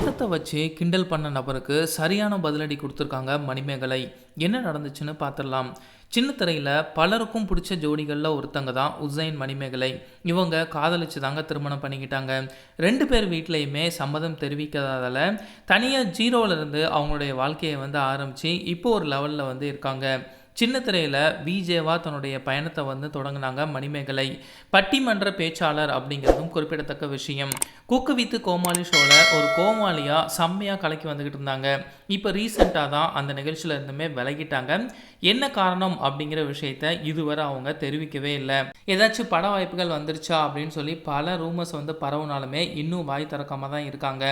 மதத்தை வச்சு கிண்டல் பண்ண நபருக்கு சரியான பதிலடி கொடுத்துருக்காங்க மணிமேகலை. என்ன நடந்துச்சுன்னு பார்த்துடலாம். சின்ன திரையில் பலருக்கும் பிடிச்ச ஜோடிகளில் ஒருத்தங்க தான் உசைன் மணிமேகலை. இவங்க காதலிச்சு தாங்க திருமணம் பண்ணிக்கிட்டாங்க. ரெண்டு பேர் வீட்லேயுமே சம்மதம் தெரிவிக்காததால் தனியாக ஜீரோவிலேருந்து அவங்களுடைய வாழ்க்கையை வந்து ஆரம்பித்து இப்போ ஒரு லெவலில் வந்து இருக்காங்க. சின்ன திரையில் விஜேவா தன்னுடைய பயணத்தை வந்து தொடங்கினாங்க மணிமேகலை. பட்டிமன்ற பேச்சாளர் அப்படிங்கிறதும் குறிப்பிடத்தக்க விஷயம். குக்கு வித்து கோமாளி ஷோவில் ஒரு கோமாளியாக செம்மையாக கலக்கி வந்துக்கிட்டு இருந்தாங்க. இப்போ ரீசெண்டாக தான் அந்த நிகழ்ச்சியில் இருந்துமே விலகிட்டாங்க. என்ன காரணம் அப்படிங்கிற விஷயத்த இதுவரை அவங்க தெரிவிக்கவே இல்லை. ஏதாச்சும் பட வாய்ப்புகள் வந்துருச்சா அப்படின்னு சொல்லி பல ரூமர்ஸ் வந்து பரவுனாலுமே இன்னும் வாய் திறக்காம தான் இருக்காங்க.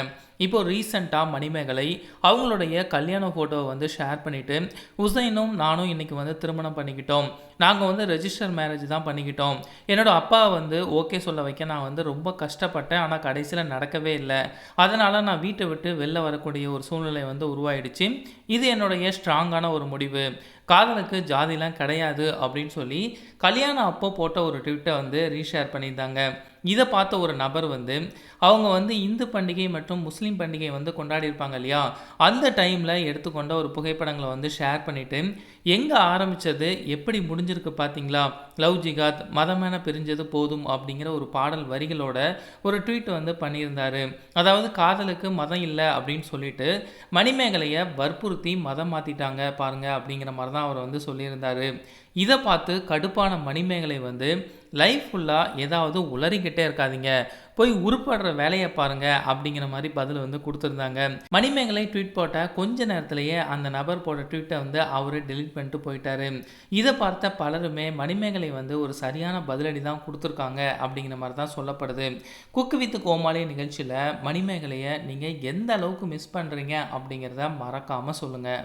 இப்போ ரீசெண்டாக மணிமேகலை அவங்களுடைய கல்யாண ஃபோட்டோவை வந்து ஷேர் பண்ணிவிட்டு உசைனும் நானும் இன்றைக்கி வந்து திருமணம் பண்ணிக்கிட்டோம். நாங்கள் வந்து ரெஜிஸ்டர் மேரேஜ் தான் பண்ணிக்கிட்டோம். என்னோட அப்பா வந்து ஓகே சொல்ல வைக்க நான் வந்து ரொம்ப கஷ்டப்பட்டேன். ஆனால் கடைசியில் நடக்கவே இல்லை. அதனால் நான் வீட்டை விட்டு வெளில வரக்கூடிய ஒரு சூழ்நிலை வந்து உருவாயிடுச்சு. இது என்னுடைய ஸ்ட்ராங்கான ஒரு முடிவு. காதலுக்கு ஜாதிலாம் கிடையாது அப்படின்னு சொல்லி கல்யாணம் அப்போ போட்ட ஒரு ட்விட்டை வந்து ரீஷேர் பண்ணியிருந்தாங்க. இதை பார்த்த ஒரு நபர் வந்து அவங்க வந்து இந்து பண்டிகை மற்றும் முஸ்லீம் பண்டிகை வந்து கொண்டாடி இருப்பாங்க இல்லையா? அந்த டைமில் எடுத்துக்கொண்ட ஒரு புகைப்படங்களை வந்து ஷேர் பண்ணிவிட்டு எங்கே ஆரம்பித்தது எப்படி முடிஞ்சிருக்கு பார்த்தீங்களா? லவ் ஜிகாத் மதமென பிரிஞ்சது போதும் அப்படிங்கிற ஒரு பாடல் வரிகளோட ஒரு ட்வீட் வந்து பண்ணியிருந்தார். அதாவது காதலுக்கு மதம் இல்லை அப்படின்னு சொல்லிட்டு மணிமேகலையை வற்புறுத்தி மதம் மாற்றிட்டாங்க பாருங்கள் அப்படிங்கிற மாதிரி தான் அவர் வந்து சொல்லியிருந்தார். இதை பார்த்து கடுப்பான மணிமேகலை வந்து லைஃப் ஃபுல்லாக ஏதாவது உளறிக்கிட்டே இருக்காதீங்க. போய் உருப்படுற வேலையை பாருங்க அப்படிங்கிற மாதிரி பதில் வந்து கொடுத்துருந்தாங்க. மணிமேகலை ட்வீட் போட்ட கொஞ்ச நேரத்திலேயே அந்த நபர் போட்ட ட்வீட்டை வந்து அவர் டெலிட் பண்ணிட்டு போயிட்டாரு. இதை பார்த்த பலருமே மணிமேகலை வந்து ஒரு சரியான பதிலடி தான் கொடுத்துருக்காங்க அப்படிங்கிற மாதிரி தான் சொல்லப்படுது. குக்கு வித் கோமாளி நிகழ்ச்சியில் மணிமேகலையை நீங்கள் எந்த அளவுக்கு மிஸ் பண்ணுறீங்க அப்படிங்கிறத மறக்காமல் சொல்லுங்கள்